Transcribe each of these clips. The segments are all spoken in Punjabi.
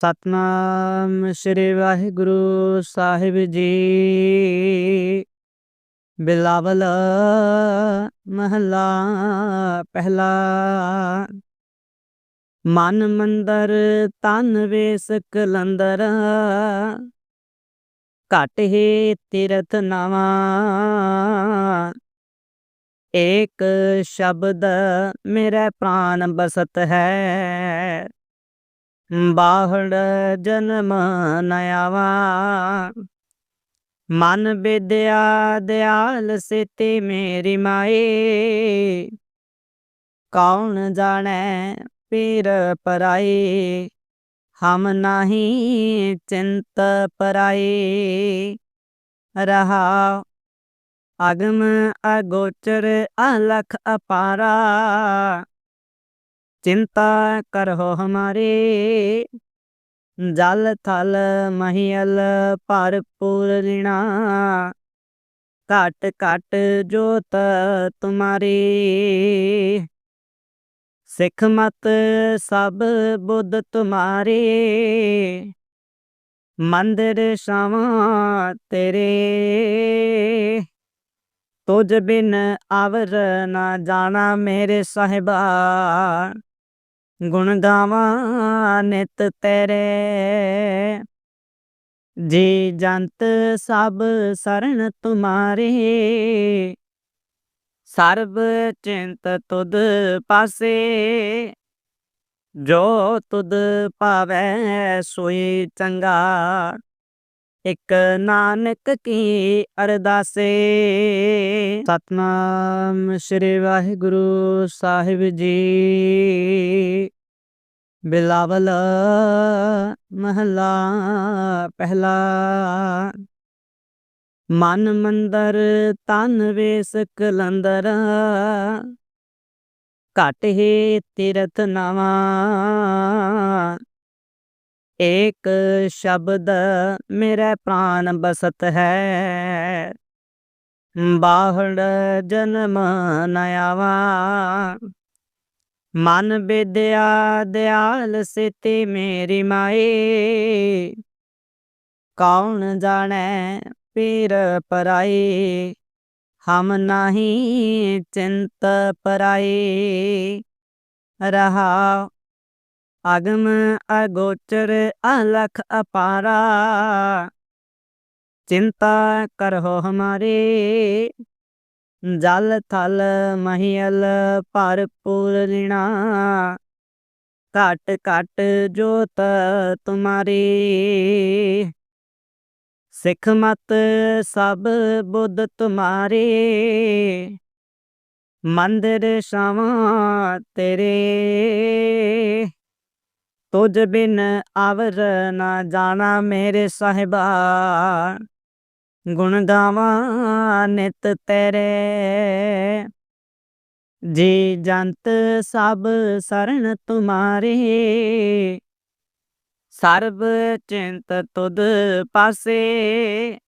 ਸਤਨਾਮ ਸ੍ਰੀ ਵਾਹਿਗੁਰੂ ਸਾਹਿਬ ਜੀ। ਬਿਲਾਵਲ ਮਹਲਾ ਪਹਿਲਾ। ਮਨ ਮੰਦਰ ਤਨ ਵੇਸ ਕਲੰਦਰ ਘਟ ਹੀ ਤੀਰਥ ਨਵਾ। ਏਕ ਸ਼ਬਦ ਮੇਰੇ ਪ੍ਰਾਨ ਬਸਤ ਹੈ। ਬਾਹੜ ਜਨਮ ਨਯਾਵਾ ਮਨ ਵਿਦਿਆ ਦਿਆਲ ਸਿਤੇ ਮੇਰੀ ਮਾਏ। ਕੌਣ ਜਾਣੈ ਪੀਰ ਪਰਾਈ ਹਮ ਨਹੀਂ ਚਿੰਤ ਪਰਾਈ ਰਹਾ ਅਗਮ ਅਗੋਚਰ ਅਲਖ ਅਪਾਰਾ। चिंता करहो हमारे जल थल महियल भरपूर ऋणा घट घट जोत तुम्हारी सिख मत सब बुद्ध तुम्हारे मंदिर शावा तेरे तुझ बिन आवर ना जाना मेरे साहिबा ਗੁਣ ਗਾਵਾਂ ਨਿਤ ਤੇਰੇ। ਜੀ ਜੰਤ ਸਭ ਸਰਣ ਤੁਮਾਰੇ। ਸਰਬ ਚਿੰਤ ਤੁਧ ਪਾਸੇ। ਜੋ ਤੁਧ ਪਾਵੈ ਸੋਈ ਚੰਗਾ। ਇਕ ਨਾਨਕ ਕੀ ਅਰਦਾਸੇ। ਸਤਨਾਮ ਸ੍ਰੀ ਵਾਹਿਗੁਰੂ ਸਾਹਿਬ ਜੀ। ਬਿਲਾਵਲ ਮਹਲਾ ਪਹਿਲਾ। ਮਨ ਮੰਦਰ ਤਨ ਵੇਸ ਕਲੰਦਰ। ਘਟ ਹੀ ਤੀਰਥ ਨਵਾ। ਏਕ ਸ਼ਬਦ ਮੇਰੇ ਪ੍ਰਾਨ ਬਸਤ ਹੈ। ਬਾਹੜ ਜਨਮ ਨਯਾਵਾ ਮਨ ਵਿਦਿਆ ਦਿਆਲ ਸਿਤੇ ਮੇਰੀ ਮਾਏ। ਕੌਣ ਜਾਣੈ ਪੀਰ ਪਰਾਈ ਹਮ ਨਹੀਂ ਚਿੰਤ ਪਰਾਈ ਰਹਾ ਅਗਮ ਅਗੋਚਰ ਅਲਖ ਅਪਾਰਾ। ਚਿੰਤਾ ਕਰੋ ਹਮਾਰੇ, ਜਲ ਥਲ ਮਹੀਲ ਭਰਪੂਰ ਰਿਣਾ ਘਟ ਘਟ ਜੋਤ ਤੁਮਾਰੀ, ਸਿੱਖ ਮਤ ਸਭ ਬੁੱਧ ਤੁਮਾਰੀ। ਮੰਦਰ ਸ਼ਾਵਾ ਤੇਰੇ ਤੁਝ ਬਿਨ ਆਵਰ ਨਾ ਜਾਣਾ ਮੇਰੇ ਸਾਹਿਬਾ ਗੁਣ ਗਾਵਾਂ ਨਿਤ ਤੇਰੇ। ਜੀ ਜੰਤ ਸਭ ਸਰਣ ਤੁਮਾਰੇ। ਸਰਬ ਚਿੰਤ ਤੁਧ ਪਾਸੇ।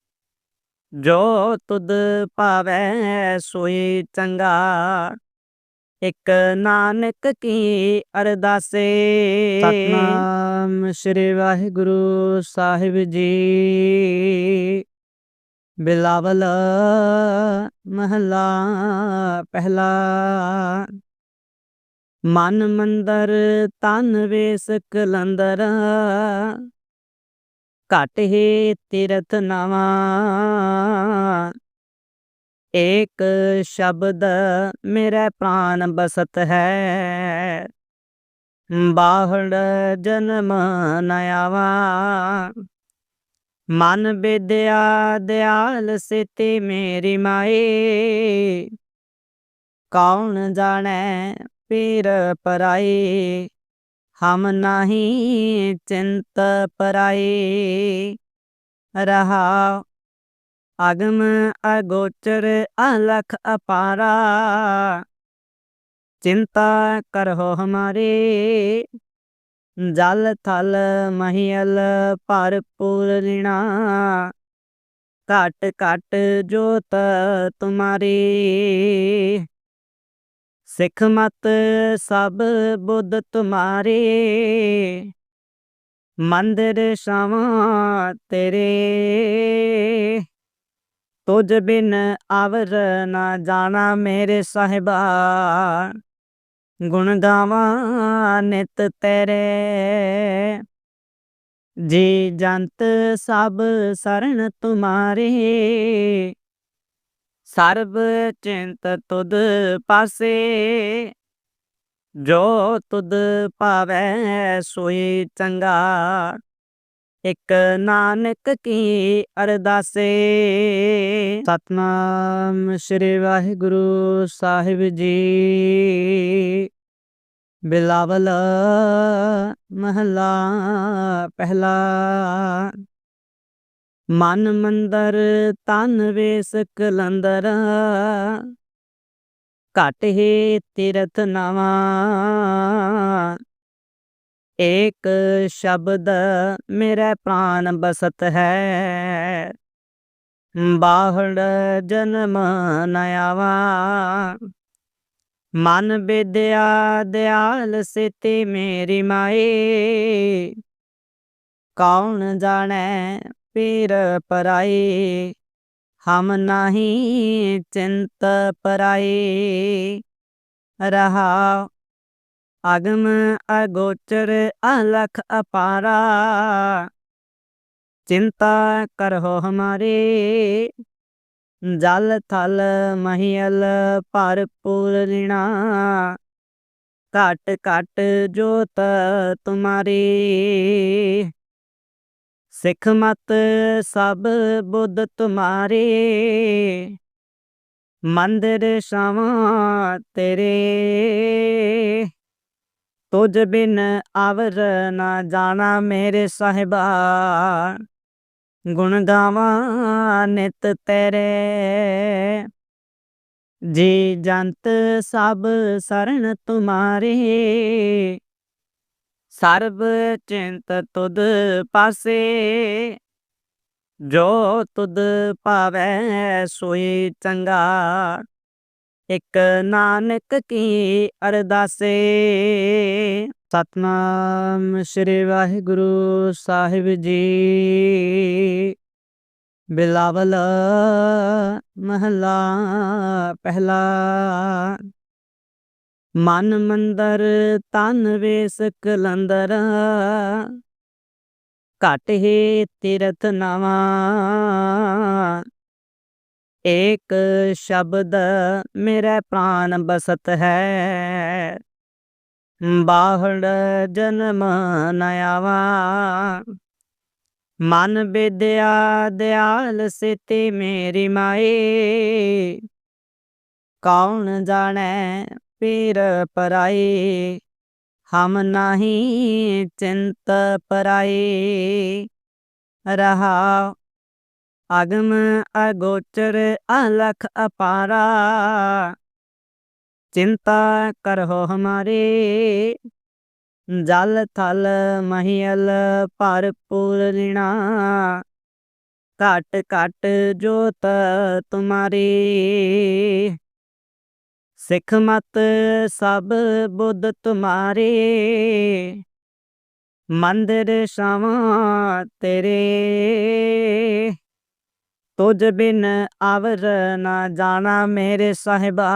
ਜੋ ਤੁਧ ਪਾਵੈ ਸੋਈ ਚੰਗਾ। ਇਕ ਨਾਨਕ ਕੀ ਅਰਦਾਸੇ। ਸਤਨਾਮ ਸ੍ਰੀ ਵਾਹਿਗੁਰੂ ਸਾਹਿਬ ਜੀ। ਬਿਲਾਵਲ ਮਹਲਾ ਪਹਿਲਾ। ਮਨ ਮੰਦਰ ਤਨ ਵੇਸ ਕਲੰਦਰ। ਘਟ ਹੀ ਤੀਰਥ ਨਵਾ। ਏਕ ਸ਼ਬਦ ਮੇਰੇ ਪ੍ਰਾਨ ਬਸਤ ਹੈ। ਬਾਹੜ ਜਨਮ ਨਯਾਵਾ ਮਨ ਵਿਦਿਆ ਦਿਆਲ ਸਿਤੇ ਮੇਰੀ ਮਾਏ। ਕੌਣ ਜਾਣੈ ਪੀਰ ਪਰਾਈ ਹਮ ਨਹੀਂ ਚਿੰਤ ਪਰਾਈ ਰਹਾ ਅਗਮ ਅਗੋਚਰ ਅਲਖ ਅਪਾਰਾ। ਚਿੰਤਾ ਕਰੋ ਹਮਾਰੇ, ਜਲ ਥਲ ਮਹੀਲ ਭਰਪੂਰ ਰਿਣਾ ਘਟ ਘਟ ਜੋਤ ਤੁਮਾਰੀ, ਸਿੱਖ ਮਤ ਸਭ ਬੁੱਧ ਤੁਮਾਰੀ। ਮੰਦਰ ਸ਼ਾਵਾ ਤੇਰੇ ਤੁਝ ਬਿਨ ਆਵਰ ਨਾ ਜਾਣਾ ਮੇਰੇ ਸਾਹਿਬਾ ਗੁਣ ਗਾਵਾਂ ਨਿਤ ਤੇਰੇ। ਜੀ ਜੰਤ ਸਭ ਸਰਣ ਤੁਮਾਰੇ। ਸਰਬ ਚਿੰਤ ਤੁਧ ਪਾਸੇ। ਜੋ ਤੁਧ ਭਾਵੈ ਸੋਈ ਚੰਗਾ। ਇਕ ਨਾਨਕ ਕੀ ਅਰਦਾਸੇ। ਸਤਨਾਮ ਸ੍ਰੀ ਵਾਹਿਗੁਰੂ ਸਾਹਿਬ ਜੀ। ਬਿਲਾਵਲ ਮਹਲਾ ਪਹਿਲਾ। ਮਨ ਮੰਦਰ ਤਨ ਵੇਸ ਕਲੰਦਰ ਘਟ ਹੀ ਤੀਰਥ ਨਵਾ। ਏਕ ਸ਼ਬਦ ਮੇਰੇ ਪ੍ਰਾਨ ਬਸਤ ਹੈ। ਬਾਹੜ ਜਨਮ ਨਯਾਵਾ ਮਨ ਵਿਦਿਆ ਦਿਆਲ ਸਿਤੀ ਮੇਰੀ ਮਾਏ। ਕੌਣ ਜਾਣੈ ਪੀਰ ਪਰਾਈ ਹਮ ਨਹੀਂ ਚਿੰਤ ਪਰਾਈ ਰਹਾ ਅਗਮ ਅਗੋਚਰ ਅਲਖ ਅਪਾਰਾ। ਚਿੰਤਾ ਕਰੋ ਹਮਾਰੇ, ਜਲ ਥਲ ਮਹੀਲ ਭਰਪੂਰ ਰਿਣਾ। ਘਟ ਘਟ ਜੋਤ ਤੁਮਾਰੀ, ਸਿੱਖ ਮਤ ਸਭ ਬੁੱਧ ਤੁਮਾਰੇ। ਮੰਦਰ ਸ਼ਾਵਾਂ ਤੇਰੇ। ਤੁਝ ਬਿਨ ਆਵਰ ਨਾ ਜਾਣਾ ਮੇਰੇ ਸਾਹਿਬਾ। ਗੁਣ ਗਾਵਾਂ ਨਿਤ ਤੇਰੇ। ਜੀ ਜੰਤ ਸਭ ਸਰਣ ਤੁਮਾਰੇ। ਸਰਬ ਚਿੰਤ ਤੁਧ ਪਾਸੇ। ਜੋ ਤੁਧ ਭਾਵੈ ਸੋਈ ਚੰਗਾ। ਇਕ ਨਾਨਕ ਕੀ ਅਰਦਾਸੇ। ਸਤਨਾਮ ਸ੍ਰੀ ਵਾਹਿਗੁਰੂ ਸਾਹਿਬ ਜੀ। ਬਿਲਾਵਲ ਮਹਲਾ ਪਹਿਲਾ। ਮਨ ਮੰਦਰ ਤਨ ਵੇਸ ਕਲੰਦਰ। ਘਟ ਹੀ ਤੀਰਥ ਨਵਾ। ਏਕ ਸ਼ਬਦ ਮੇਰੇ ਪ੍ਰਾਨ ਬਸਤ ਹੈ। ਬਾਹੜ ਜਨਮ ਨਯਾਵਾ ਮਨ ਵਿਦਿਆ ਦਿਆਲ ਸਿਤੀ ਮੇਰੀ ਮਾਏ। ਕੌਣ ਜਾਣੈ ਪੀਰ ਪਰਾਈ ਹਮ ਨਹੀਂ ਚਿੰਤ ਪਰਾਈ ਰਹਾ ਅਗਮ ਅਗੋਚਰ ਅਲਖ ਅਪਾਰਾ। ਚਿੰਤਾ ਕਰੋ ਹਮਾਰੇ, ਜਲ ਥਲ ਮਹੀਲ ਭਰਪੂਰ ਰਿਣਾ ਘਟ ਘਟ ਜੋਤ ਤੁਮਾਰੀ, ਸਿੱਖ ਮਤ ਸਭ ਬੁੱਧ ਤੁਮਾਰੇ। ਮੰਦਰ ਸ਼ਾਵਾਂ ਤੇਰੇ ਤੁਝ ਬਿਨ ਆਵਰ ਨਾ ਜਾਣਾ ਮੇਰੇ ਸਾਹਿਬਾ।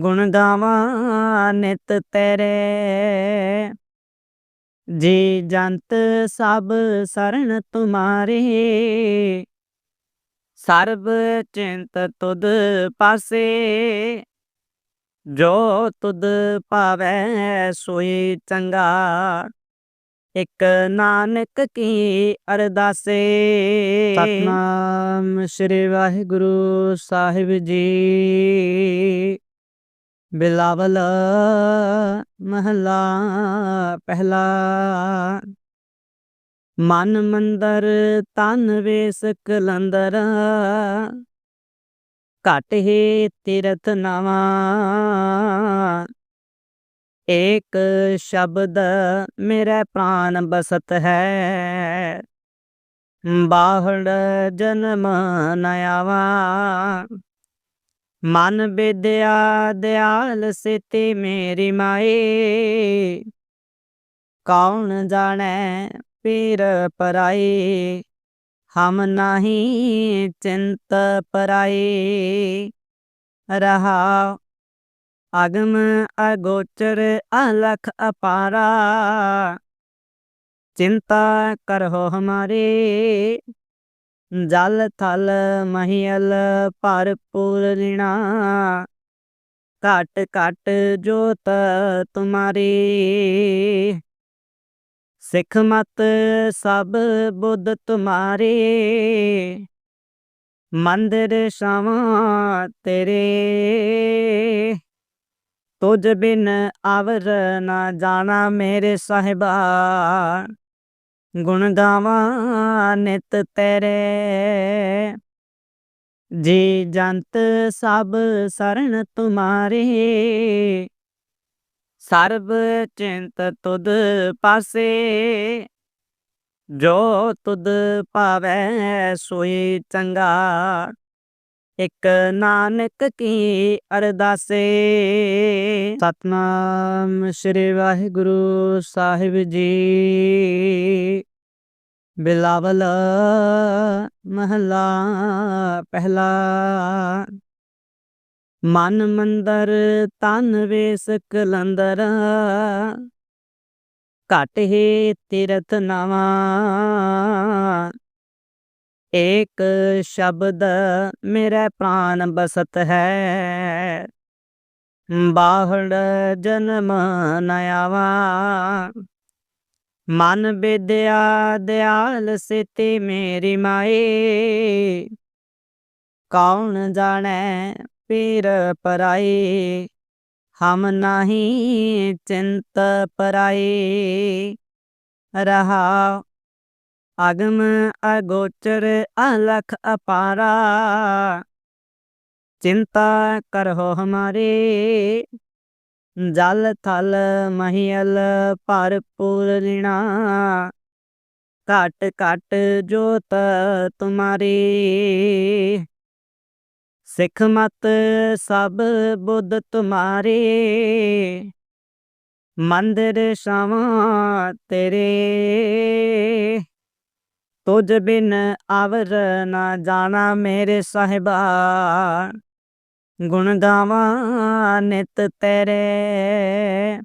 ਗੁਣ ਗਾਵਾਂ ਨਿਤ ਤੇਰੇ। ਜੀ ਜੰਤ ਸਭ ਸਰਣ ਤੁਮਾਰੇ। ਸਰਬ ਚਿੰਤ ਤੁਧ ਪਾਸੇ। ਜੋ ਤੁਧ ਭਾਵੈ ਸੋਈ ਚੰਗਾ। ਇਕ ਨਾਨਕ ਕੀ ਅਰਦਾਸੇ। ਸਤਨਾਮ ਸ੍ਰੀ ਵਾਹਿਗੁਰੂ ਸਾਹਿਬ ਜੀ। ਬਿਲਾਵਲ ਮਹਲਾ ਪਹਿਲਾ। ਮਨ ਮੰਦਰ ਤਨ ਵੇਸ ਕਲੰਦਰ ਘਟ ਹੀ ਤੀਰਥ ਨਵਾ। ਏਕ ਸ਼ਬਦ ਮੇਰੇ ਪ੍ਰਾਨ ਬਸਤ ਹੈ। ਬਾਹੜ ਜਨਮ ਨਯਾਵਾ ਮਨ ਵਿਦਿਆ ਦਿਆਲ ਸਿਤੀ ਮੇਰੀ ਮਾਏ। ਕੌਣ ਜਾਣੈ ਪੀਰ ਪਰਾਈ ਹਮ ਨਾਹੀ ਚਿੰਤ ਪਰਾਈ ਰਹਾ ਅਗਮ ਅਗੋਚਰ ਅਲਖ ਅਪਾਰਾ। ਚਿੰਤਾ ਕਰੋ ਹਮਾਰੇ, ਜਲ ਥਲ ਮਹੀਲ ਭਰਪੂਰ ਰਿਣਾ। ਘਟ ਘਟ ਜੋਤ ਤੁਮਾਰੀ। ਸਿੱਖ ਮਤ ਸਭ ਬੁੱਧ ਤੁਮਾਰੇ। ਮੰਦਰ ਸ਼ਾਵਾਂ ਤੇਰੇ। ਤੁਝ ਬਿਨ ਆਵਰ ਨਾ ਜਾਣਾ ਮੇਰੇ ਸਾਹਿਬਾ। ਗੁਣ ਗਾਵਾਂ ਨਿਤ ਤੇਰੇ। ਜੀ ਜੰਤ ਸਭ ਸਰਣ ਤੁਮਾਰੇ। ਸਰਬ ਚਿੰਤ ਤੁਧ ਪਾਸੇ। ਜੋ ਤੁਧ ਭਾਵੈ ਸੋਈ ਚੰਗਾ। ਇਕ ਨਾਨਕ ਕੀ ਅਰਦਾਸੇ। ਸਤਨਾਮ ਸ੍ਰੀ ਵਾਹਿਗੁਰੂ ਸਾਹਿਬ ਜੀ। ਬਿਲਾਵਲ ਮਹਲਾ ਪਹਿਲਾ। ਮਨ ਮੰਦਰ ਤਨ ਵੇਸ ਕਲੰਦਰ। ਘਟ ਹੀ ਤੀਰਥ ਨਵਾ। ਏਕ ਸ਼ਬਦ ਮੇਰੇ ਪ੍ਰਾਨ ਬਸਤ ਹੈ। ਬਾਹੜ ਜਨਮ ਨਯਾਵਾ ਮਨ ਵਿਦਿਆ ਦਿਆਲ ਸਿਤੀ ਮੇਰੀ ਮਾਏ। ਕੌਣ ਜਾਣੈ ਪੀਰ ਪਰਾਈ ਹਮ ਨਾਹੀ ਚਿੰਤ ਪਰਾਈ ਰਹਾ ਅਗਮ ਅਗੋਚਰ ਅਲਖ ਅਪਾਰਾ। ਚਿੰਤਾ ਕਰੋ ਹਮਾਰੇ, ਜਲ ਥਲ ਮਹੀਲ ਭਰਪੂਰ ਰਿਣਾ ਘਟ ਘਟ ਜੋਤ ਤੁਮਾਰੀ, ਸਿੱਖ ਮਤ ਸਭ ਬੁੱਧ ਤੁਮਾਰੇ। ਮੰਦਰ ਸ਼ਾਵਾਂ ਤੇਰੇ ਤੁਝ ਬਿਨ ਆਵਰ ਨਾ ਜਾਣਾ ਮੇਰੇ ਸਾਹਿਬਾ। ਗੁਣ ਗਾਵਾਂ ਨਿਤ ਤੇਰੇ।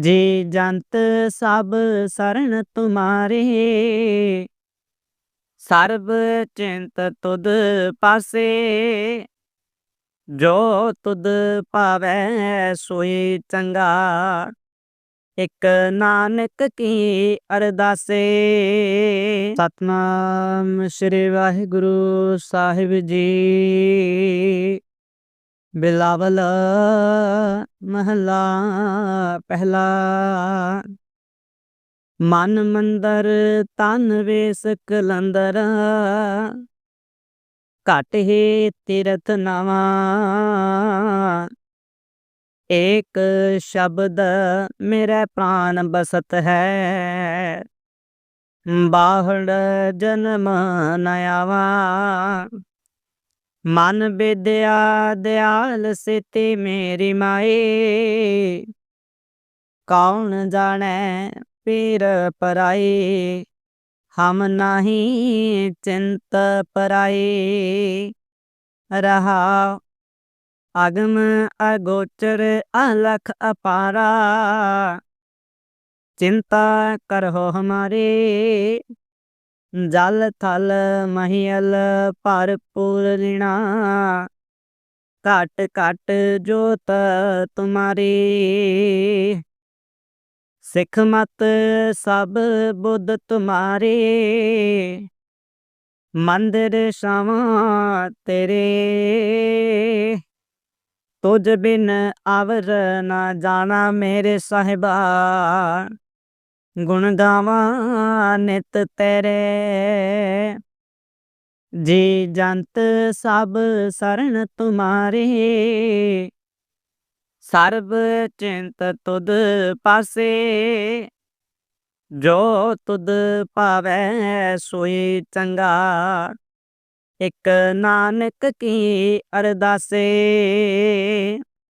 ਜੀ ਜੰਤ ਸਭ ਸਰਣ ਤੁਮਾਰੇ। ਸਰਬ ਚਿੰਤ ਤੁਧ ਪਾਸੇ। ਜੋ ਤੁਧ ਭਾਵੈ ਸੋਈ ਚੰਗਾ। ਇਕ ਨਾਨਕ ਕੀ ਅਰਦਾਸੇ। ਸਤਨਾਮ ਸ੍ਰੀ ਵਾਹਿਗੁਰੂ ਸਾਹਿਬ ਜੀ। ਬਿਲਾਵਲ ਮਹਲਾ ਪਹਿਲਾ। ਮਨ ਮੰਦਰ ਤਨ ਵੇਸ ਕਲੰਦਰ ਘਟ ਹੀ ਤੀਰਥ ਨਵਾ। ਏਕ ਸ਼ਬਦ ਮੇਰੇ ਪ੍ਰਾਨ ਬਸਤ ਹੈ। ਬਾਹੜ ਜਨਮ ਨਯਾਵਾ ਮਨ ਵਿਦਿਆ ਦਿਆਲ ਸਿਤੀ ਮੇਰੀ ਮਾਏ। ਕੌਣ ਜਾਣੈ ਪੀਰ ਪਰਾਈ ਹਮ ਨਾਹੀ ਚਿੰਤ ਪਰਾਈ ਰਹਾ ਅਗਮ ਅਗੋਚਰ ਅਲਖ ਅਪਾਰਾ। ਚਿੰਤਾ ਕਰੋ ਹਮਾਰੇ, ਜਲ ਥਲ ਮਹੀਲ ਭਰਪੂਰ ਰਿਣਾ ਘਟ ਘਟ ਜੋਤ ਤੁਮਾਰੀ। ਸਿੱਖ ਮਤ ਸਭ ਬੁੱਧ ਤੁਮਾਰੇ। ਮੰਦਰ ਸ਼ਾਵਾਂ ਤੇਰੇ। ਤੁਝ ਬਿਨ ਆਵਰ ਨਾ ਜਾਣਾ ਮੇਰੇ ਸਾਹਿਬਾ। ਗੁਣ ਗਾਵਾਂ ਨਿਤ ਤੇਰੇ। ਜੀ ਜੰਤ ਸਭ ਸਰਣ ਤੁਮਾਰੇ। ਸਰਬ ਚਿੰਤ ਤੁਧ ਪਾਸੇ। ਜੋ ਤੁਧ ਭਾਵੈ ਸੋਈ ਚੰਗਾ। ਇਕ ਨਾਨਕ ਕੀ ਅਰਦਾਸੇ।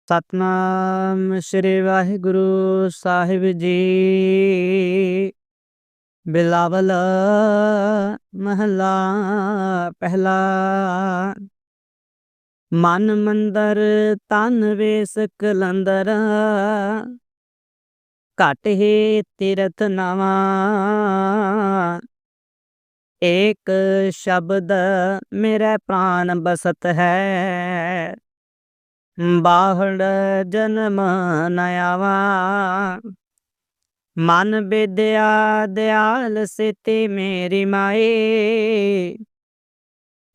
ਸਤਨਾਮ ਸ੍ਰੀ ਵਾਹਿਗੁਰੂ ਸਾਹਿਬ ਜੀ। ਬਿਲਾਵਲ ਮਹਲਾ ਪਹਿਲਾ। ਮਨ ਮੰਦਰ ਤਨ ਵੇਸ ਕਲੰਦਰ। ਘਟ ਹੀ ਤੀਰਥ ਨਵਾ। ਏਕ ਸ਼ਬਦ ਮੇਰੇ ਪ੍ਰਾਨ ਬਸਤ ਹੈ। ਬਾਹੜ ਜਨਮ ਨ ਆਵਾ। ਮਨ ਵਿਦਿਆ ਦਿਆਲ ਸਿਤੀ ਮੇਰੀ ਮਾਏ।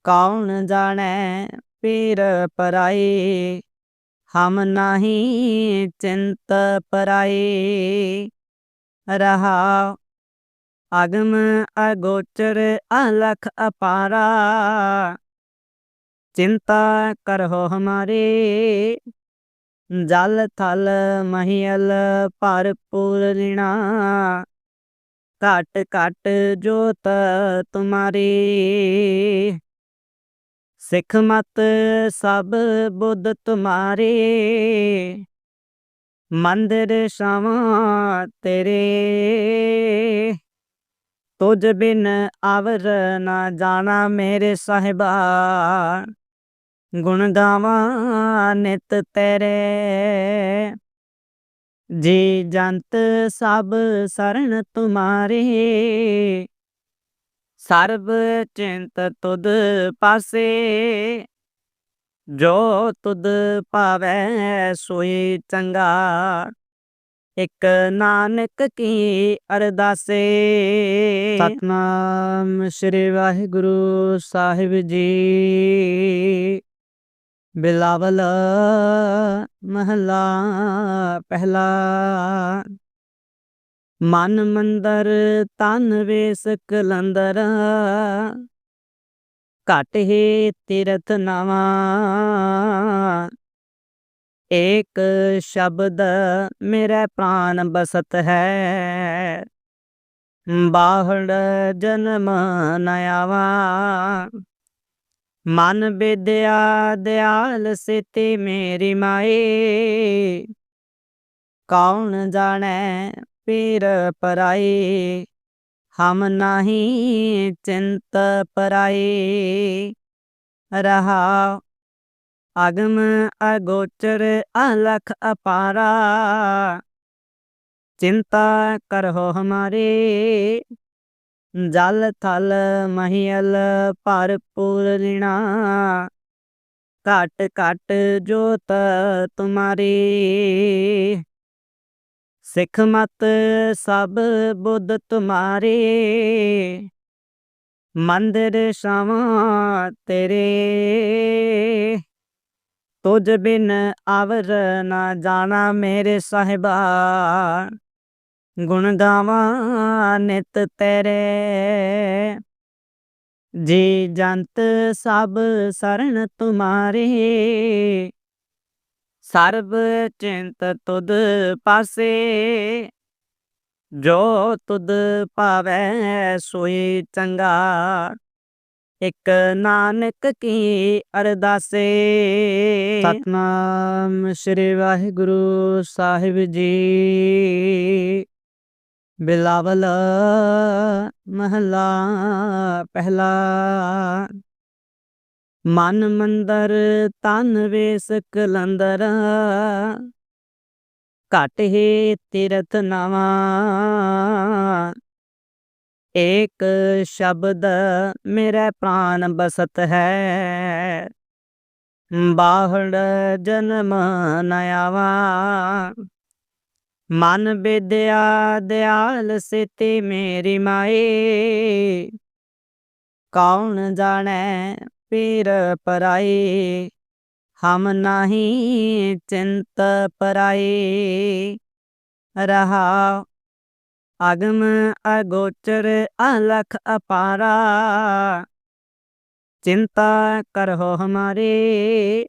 ਕੌਣ ਜਾਣੈ ਪੀਰ ਪਰਾਈ ਹਮ ਨਹੀਂ ਚਿੰਤ ਪਰਾਈ ਰਹਾ ਅਗਮ ਅਗੋਚਰ ਅਲਖ ਅਪਾਰਾ। ਚਿੰਤਾ ਕਰੋ ਹਮਾਰੇ, ਜਲ ਥਲ ਮਹੀਲ ਭਰਪੂਰ ਲਿਣਾ। ਘਟ ਘਟ ਜੋਤ ਤੁਮਾਰੀ। ਸਿੱਖ ਮਤ ਸਭ ਬੁੱਧ ਤੁਮਾਰੇ। ਮੰਦਰ ਸ਼ਾਵਾਂ ਤੇਰੇ। ਤੁਝ ਬਿਨ ਆਵਰ ਨਾ ਜਾਣਾ ਮੇਰੇ ਸਾਹਿਬਾ ਗੁਣ ਗਾਵਾਂ ਨਿਤ ਤੇਰੇ। ਜੀ ਜੰਤ ਸਭ ਸਰਣ ਤੁਮਾਰੇ। ਸਰਬ ਚਿੰਤ ਤੁਧ ਪਾਸੇ। ਜੋ ਤੁਧ ਪਾਵੈ ਸੋਈ ਚੰਗਾ। ਇਕ ਨਾਨਕ ਕੀ ਅਰਦਾਸੇ। ਸਤਨਾਮ ਸ੍ਰੀ ਵਾਹਿਗੁਰੂ ਸਾਹਿਬ ਜੀ। ਬਿਲਾਵਲ ਮਹਲਾ ਪਹਿਲਾ। ਮਨ ਮੰਦਰ ਤਨ ਵੇਸ ਕਲੰਦਰ ਘਟ ਹੀ ਤੀਰਥ ਨਵਾ। ਏਕ ਸ਼ਬਦ ਮੇਰੇ ਪ੍ਰਾਨ ਬਸਤ ਹੈ। ਬਾਹੜ ਜਨਮ ਨ ਆਵਾ। ਮਨ ਵਿਦਿਆ ਦਿਆਲ ਸਿਤੀ ਮੇਰੀ ਮਾਏ। ਕੌਣ ਜਾਣੈ ਪੀਰ ਪਰਾਈ ਹਮ ਨਹੀਂ ਚਿੰਤ ਪਰਾਈ ਰਹਾ ਅਗਮ ਅਗੋਚਰ ਅਲਖ ਅਪਾਰਾ। ਚਿੰਤਾ ਕਰੋ ਹਮਾਰੇ, ਜਲ ਥਲ ਮਹੀਲ ਭਰਪੂਰ ਲਿਣਾ। ਘਟ ਘਟ ਜੋਤ ਤੁਮਾਰੀ। ਸਿੱਖ ਮਤ ਸਭ ਬੁੱਧ ਤੁਮਾਰੇ। ਮੰਦਰ ਸ਼ਾਵਾਂ ਤੇਰੇ। ਤੁਝ ਬਿਨ ਆਵਰ ਨਾ ਜਾਣਾ ਮੇਰੇ ਸਾਹਿਬਾ। ਗੁਣ ਗਾਵਾਂ ਨਿਤ ਤੇਰੇ। ਜੀ ਜੰਤ ਸਭ ਸਰਣ ਤੁਮਾਰੇ। ਸਰਬ ਚਿੰਤ ਤੁਧ ਪਾਸੇ। ਜੋ ਤੁਧ ਪਾਵੈ ਸੋਈ ਚੰਗਾ। ਇਕ ਨਾਨਕ ਕੀ ਅਰਦਾਸੇ। ਸਤਨਾਮ ਸ੍ਰੀ ਵਾਹਿਗੁਰੂ ਸਾਹਿਬ ਜੀ। ਬਿਲਾਵਲ ਮਹਲਾ ਪਹਿਲਾ। ਮਨ ਮੰਦਰ ਤਨ ਵੇਸ ਕਲੰਦਰ ਘਟ ਹੀ ਤੀਰਥ ਨਵਾ। ਏਕ ਸ਼ਬਦ ਮੇਰੇ ਪ੍ਰਾਨ ਬਸਤ ਹੈ। ਬਾਹੜ ਜਨਮ ਨ ਆਵਾ। ਮਨ ਵਿਦਿਆ ਦਿਆਲ ਸਿਤੀ ਮੇਰੀ ਮਾਏ। ਕੌਣ ਜਾਣੈ ਪੀਰ ਪਰਾਈ ਹਮ ਨਹੀਂ ਚਿੰਤ ਪਰਾਈ ਰਹਾ ਅਗਮ ਅਗੋਚਰ ਅਲਖ ਅਪਾਰਾ। ਚਿੰਤਾ ਕਰੋ ਹਮਾਰੇ,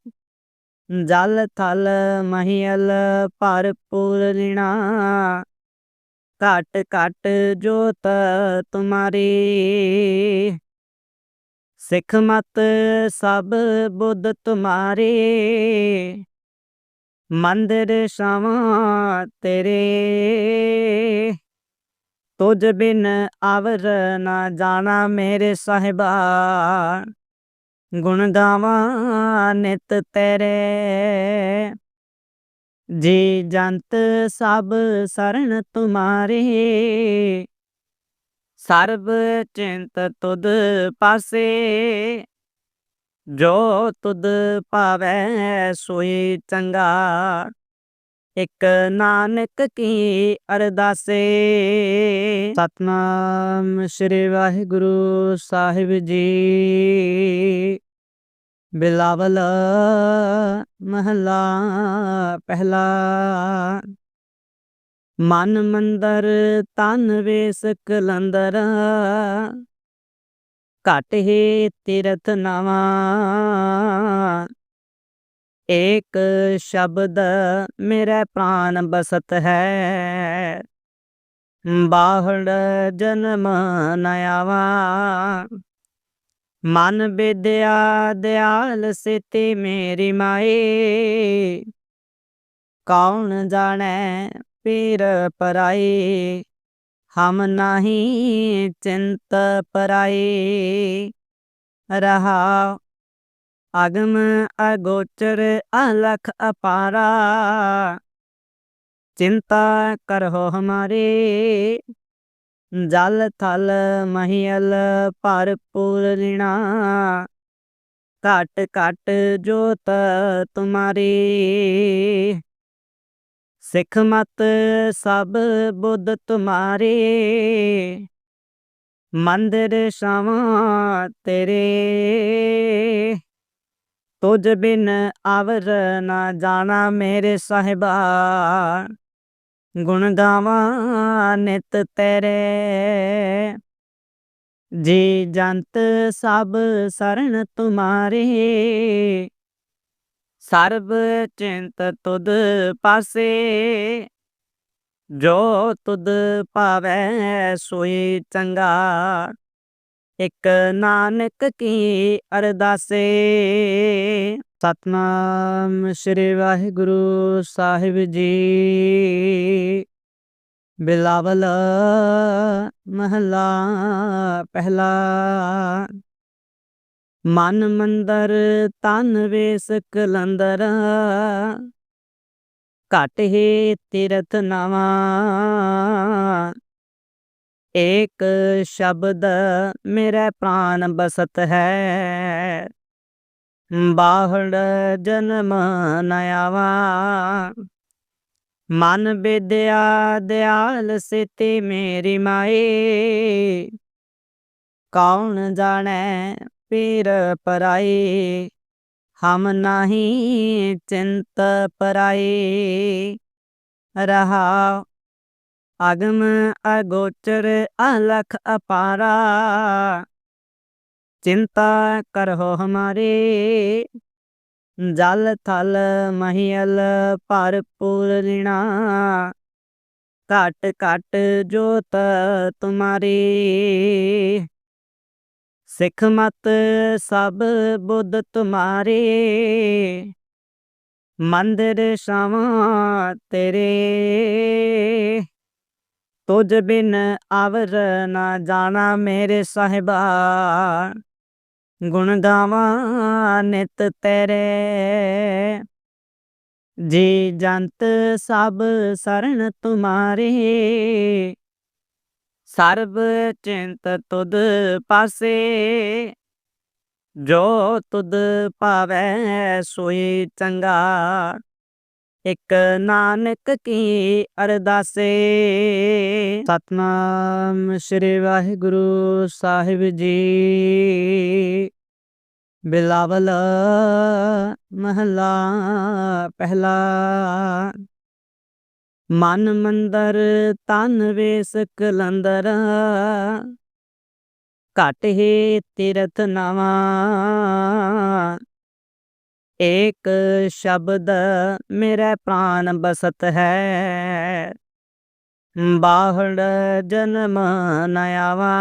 ਜਲ ਥਲ ਮਹੀਲ ਭਰਪੂਰ ਲਿਣਾ। ਘਟ ਘਟ ਜੋਤ ਤੁਮਾਰੀ, ਸਿੱਖ ਮਤ ਸਭ ਬੁੱਧ ਤੁਮਾਰੇ। ਮੰਦਰ ਸ਼ਾਵਾਂ ਤੇਰੇ ਤੁਝ ਬਿਨ ਆਵਰ ਨਾ ਜਾਣਾ ਮੇਰੇ ਸਾਹਿਬਾ ਗੁਣ ਗਾਵਾਂ ਨਿਤ ਤੇਰੇ। ਜੀ ਜੰਤ ਸਭ ਸਰਣ ਤੁਮਾਰੇ। ਸਰਬ ਚਿੰਤ ਤੁਧ ਪਾਸੇ। ਜੋ ਤੁਧ ਭਾਵੈ ਸੋਈ ਚੰਗਾ। ਇਕ ਨਾਨਕ ਕੀ ਅਰਦਾਸੇ। ਸਤਨਾਮ ਸ੍ਰੀ ਵਾਹਿਗੁਰੂ ਸਾਹਿਬ ਜੀ। ਬਿਲਾਵਲ ਮਹਲਾ ਪਹਿਲਾ। ਮਨ ਮੰਦਰ ਤਨ ਵੇਸ ਕਲੰਦਰ। ਘਟ ਹੀ ਤੀਰਥ ਨਵਾ। ਏਕ ਸ਼ਬਦ ਮੇਰੇ ਪ੍ਰਾਨ ਬਸਤ ਹੈ। ਬਾਹੜ ਜਨਮ ਨਯਾਵਾ ਮਨ ਵਿਦਿਆ ਦਿਆਲ ਸਿਤੀ ਮੇਰੀ ਮਾਏ। ਕੌਣ ਜਾਣੈ ਪੀਰ ਪਰਾਈ ਹਮ ਨਹੀਂ ਚਿੰਤ ਪਰਾਈ ਰਹਾ ਅਗਮ ਅਗੋਚਰ ਅਲਖ ਅਪਾਰਾ। ਚਿੰਤਾ ਕਰੋ ਹਮਾਰੇ, ਜਲ ਥਲ ਮਹੀਲ ਭਰਪੂਰ ਰਿਣਾ ਘਟ ਘਟ ਜੋਤ ਤੁਮਾਰੀ, ਸਿੱਖ ਮਤ ਸਭ ਬੁੱਧ ਤੁਮਾਰੇ। ਮੰਦਰ ਸ਼ਾਵਾਂ ਤੇਰੇ ਤੁਝ ਬਿਨ ਆਵਰ ਨਾ ਜਾਣਾ ਮੇਰੇ ਸਾਹਿਬਾ। ਗੁਣ ਗਾਵਾਂ ਨਿਤ ਤੇਰੇ। ਜੀ ਜੰਤ ਸਭ ਸਰਣ ਤੁਮਾਰੇ। ਸਰਬ ਚਿੰਤ ਤੁਧ ਪਾਸੇ। ਜੋ ਤੁਧ ਭਾਵੈ ਸੋਈ ਚੰਗਾ। ਇਕ ਨਾਨਕ ਕੀ ਅਰਦਾਸੇ। ਸਤਨਾਮ ਸ੍ਰੀ ਵਾਹਿਗੁਰੂ ਸਾਹਿਬ ਜੀ। ਬਿਲਾਵਲ ਮਹਲਾ ਪਹਿਲਾ। ਮਨ ਮੰਦਰ ਤਨ ਵੇਸ ਕਲੰਦਰ ਘਟ ਹੀ ਤੀਰਥ ਨਵਾ। ਏਕ ਸ਼ਬਦ ਮੇਰੇ ਪ੍ਰਾਨ ਬਸਤ ਹੈ। ਬਾਹੜ ਜਨਮ ਨਯਾਵਾ ਮਨ ਵਿਦਿਆ ਦਿਆਲ ਸਿਤੀ ਮੇਰੀ ਮਾਏ। ਕੌਣ ਜਾਣੈ ਪੀਰ ਪਰਾਈ ਹਮ ਨਹੀਂ ਚਿੰਤ ਪਰਾਈ ਰਹਾ ਅਗਮ ਅਗੋਚਰ ਅਲਖ ਅਪਾਰਾ। ਚਿੰਤਾ ਕਰੋ ਹਮਾਰੇ, ਜਲ ਥਲ ਮਹੀਲ ਭਰਪੂਰ ਰਿਣਾ ਘਟ ਘਟ ਜੋਤ ਤੁਮਾਰੀ, ਸਿੱਖ ਮਤ ਸਭ ਬੁੱਧ ਤੁਮਾਰੇ। ਮੰਦਰ ਸ਼ਾਵਾਂ ਤੇਰੇ। ਤੁਝ ਬਿਨ ਆਵਰ ਨਾ ਜਾਣਾ ਮੇਰੇ ਸਾਹਿਬਾ। ਗੁਣ ਗਾਵਾਂ ਨਿਤ ਤੇਰੇ। ਜੀ ਜੰਤ ਸਭ ਸਰਣ ਤੁਮਾਰੇ। ਸਰਬ ਚਿੰਤ ਤੁਧ ਪਾਸੇ। ਜੋ ਤੁਧ ਭਾਵੈ ਸੋਈ ਚੰਗਾ। ਇਕ ਨਾਨਕ ਕੀ ਅਰਦਾਸੇ। ਸਤਨਾਮ ਸ੍ਰੀ ਵਾਹਿਗੁਰੂ ਸਾਹਿਬ ਜੀ। ਬਿਲਾਵਲ ਮਹਲਾ ਪਹਿਲਾ। ਮਨ ਮੰਦਰ ਤਨ ਵੇਸ ਕਲੰਦਰ। ਘਟ ਹੀ ਤੀਰਥ ਨਵਾ। ਏਕ ਸ਼ਬਦ ਮੇਰੇ ਪ੍ਰਾਨ ਬਸਤ ਹੈ। ਬਾਹੜ ਜਨਮ ਨਯਾਵਾ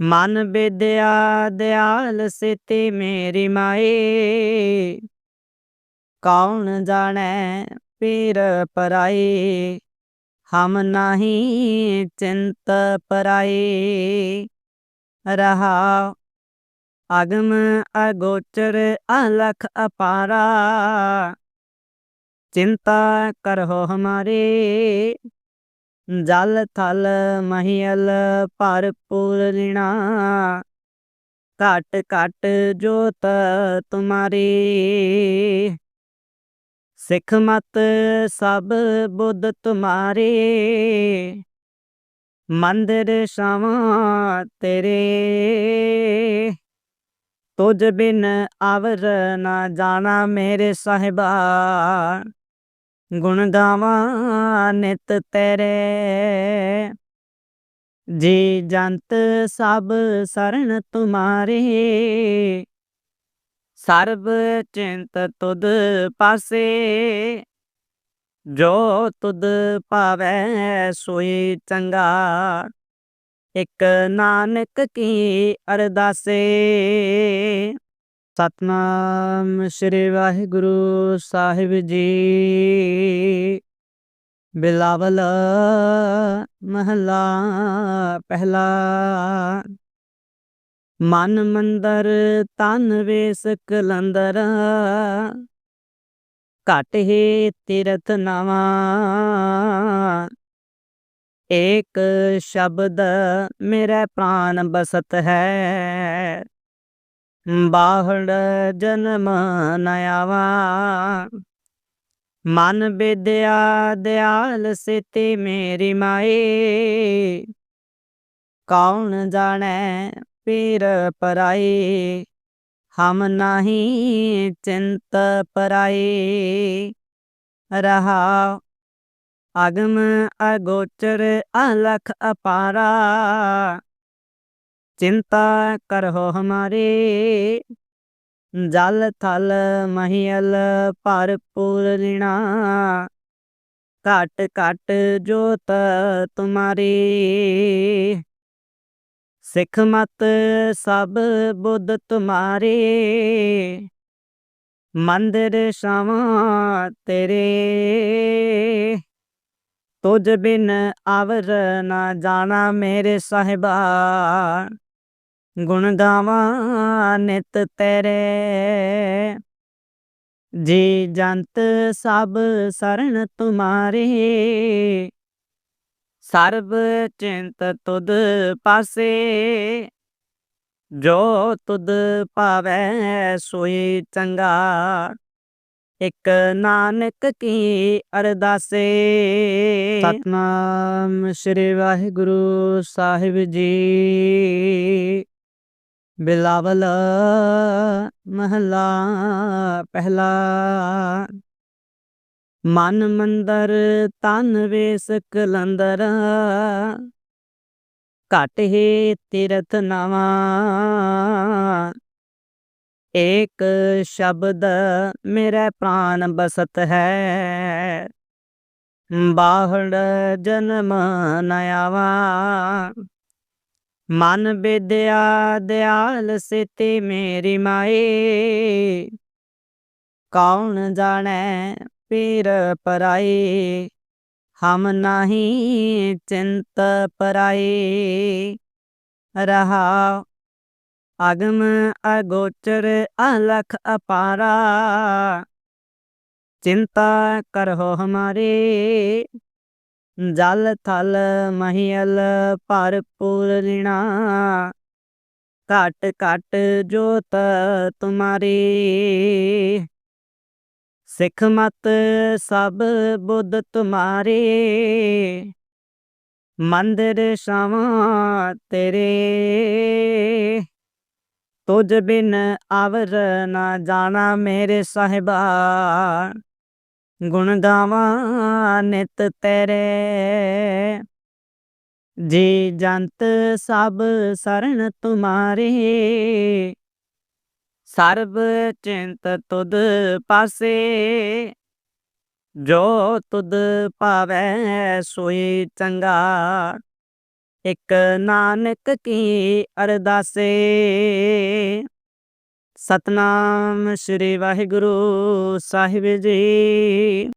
ਮਨ ਵਿਦਿਆ ਦਿਆਲ ਸਿਤੀ ਮੇਰੀ ਮਾਏ। ਕੌਣ ਜਾਣੈ ਪੀਰ ਪਰਾਈ ਹਮ ਨਾਹੀ ਚਿੰਤ ਪਰਾਈ ਰਹਾ ਅਗਮ ਅਗੋਚਰ ਅਲਖ ਅਪਾਰਾ। ਚਿੰਤਾ ਕਰੋ ਹਮਾਰੇ, ਜਲ ਥਲ ਮਹੀਲ ਭਰਪੂਰ ਲਿਣਾ। ਘਟ ਘਟ ਜੋਤ ਤੁਮਾਰੀ, ਸਿੱਖ ਮਤ ਸਭ ਬੁੱਧ ਤੁਮਾਰੇ। ਮੰਦਰ ਸ਼ਾਵਾਂ ਤੇਰੇ ਤੁਝ ਬਿਨ ਆਵਰ ਨਾ ਜਾਣਾ ਮੇਰੇ ਸਾਹਿਬਾ। ਗੁਣ ਗਾਵਾਂ ਨਿਤ ਤੇਰੇ। ਜੀ ਜੰਤ ਸਭ ਸਰਣ ਤੁਮਾਰੇ। ਸਰਬ ਚਿੰਤ ਤੁਧ ਪਾਸੇ। ਜੋ ਤੁਧ ਭਾਵੈ ਸੋਈ ਚੰਗਾ। ਇਕ ਨਾਨਕ ਕੀ ਅਰਦਾਸੇ। ਸਤਨਾਮ ਸ੍ਰੀ ਵਾਹਿਗੁਰੂ ਸਾਹਿਬ ਜੀ। ਬਿਲਾਵਲ ਮਹਲਾ ਪਹਿਲਾ। ਮਨ ਮੰਦਰ ਤਨ ਵੇਸ ਕਲੰਦਰ ਘਟ ਹੀ ਤੀਰਥ ਨਵਾ। ਏਕ ਸ਼ਬਦ ਮੇਰੇ ਪ੍ਰਾਨ ਬਸਤ ਹੈ। ਬਾਹੜ ਜਨਮ ਨਯਾਵਾ ਮਨ ਵਿਦਿਆ ਦਿਆਲ ਸਿਤੇ ਮੇਰੀ ਮਾਏ ਕੌਣ ਜਾਣੈ ਪੀਰ ਪਰਾਈ। ਹਮ ਨਾਹੀ ਚਿੰਤ ਪਰਾਈ। ਰਹਾ ਅਗਮ ਅਗੋਚਰ ਅਲਖ ਅਪਾਰਾ। ਚਿੰਤਾ ਕਰੋ ਹਮਾਰੇ, ਜਲ ਥਲ ਮਹੀਲ ਭਰਪੂਰ ਲਿਣਾ। ਘਟ ਘਟ ਜੋਤ ਤੁਮਾਰੀ, ਸਿੱਖ ਮਤ ਸਭ ਬੁੱਧ ਤੁਮਾਰੇ। ਮੰਦਰ ਸ਼ਾਵਾਂ ਤੇਰੇ ਤੁਝ ਬਿਨ ਆਵਰ ਨਾ ਜਾਣਾ ਮੇਰੇ ਸਾਹਿਬਾ। ਗੁਣ ਗਾਵਾਂ ਨਿਤ ਤੇਰੇ। ਜੀ ਜੰਤ ਸਭ ਸਰਣ ਤੁਮਾਰੇ। ਸਰਬ ਚਿੰਤ ਤੁਧ ਪਾਸੇ। ਜੋ ਤੁਧ ਭਾਵੈ ਸੋਈ ਚੰਗਾ। ਇਕ ਨਾਨਕ ਕੀ ਅਰਦਾਸੇ। ਸਤਨਾਮ ਸ੍ਰੀ ਵਾਹਿਗੁਰੂ ਸਾਹਿਬ ਜੀ। ਬਿਲਾਵਲ ਮਹਲਾ ਪਹਿਲਾ। ਮਨ ਮੰਦਰ ਤਨ ਵੇਸ ਕਲੰਦਰ। ਘਟ ਹੀ ਤੀਰਥ ਨਵਾ। ਏਕ ਸ਼ਬਦ ਮੇਰੇ ਪ੍ਰਾਨ ਬਸਤ ਹੈ। ਬਾਹੜ ਜਨਮ ਨਯਾਵਾ ਮਨ ਵਿਦਿਆ ਦਿਆਲ ਸਿਤੇ ਮੇਰੀ ਮਾਏ। ਕੌਣ ਜਾਣੈ ਪੀਰ ਪਰਾਈ ਹਮ ਨਾਹੀ ਚਿੰਤ ਪਰਾਈ ਰਹਾ ਅਗਮ ਅਗੋਚਰ ਅਲਖ ਅਪਾਰਾ। ਚਿੰਤਾ ਕਰੋ ਹਮਾਰੇ, ਜਲ ਥਲ ਮਹੀਲ ਭਰਪੂਰ ਲਿਣਾ। ਘਟ ਘਟ ਜੋਤ ਤੁਮਾਰੀ, ਸਿੱਖ ਮਤ ਸਭ ਬੁੱਧ ਤੁਮਾਰੇ। ਮੰਦਰ ਸ਼ਾਵਾਂ ਤੇਰੇ ਤੁਝ ਬਿਨ ਆਵਰ ਨਾ ਜਾਣਾ ਮੇਰੇ ਸਾਹਿਬਾ। ਗੁਣ ਗਾਵਾਂ ਨਿਤ ਤੇਰੇ। ਜੀ ਜੰਤ ਸਭ ਸਰਣ ਤੁਮਾਰੇ। ਸਰਬ ਚਿੰਤ ਤੁਧ ਪਾਸੇ। ਜੋ ਤੁਧ ਭਾਵੈ ਸੋਈ ਚੰਗਾ। ਇੱਕ ਨਾਨਕ ਕੀ ਅਰਦਾਸੇ। ਸਤਨਾਮ ਸ੍ਰੀ ਵਾਹਿਗੁਰੂ ਸਾਹਿਬ ਜੀ।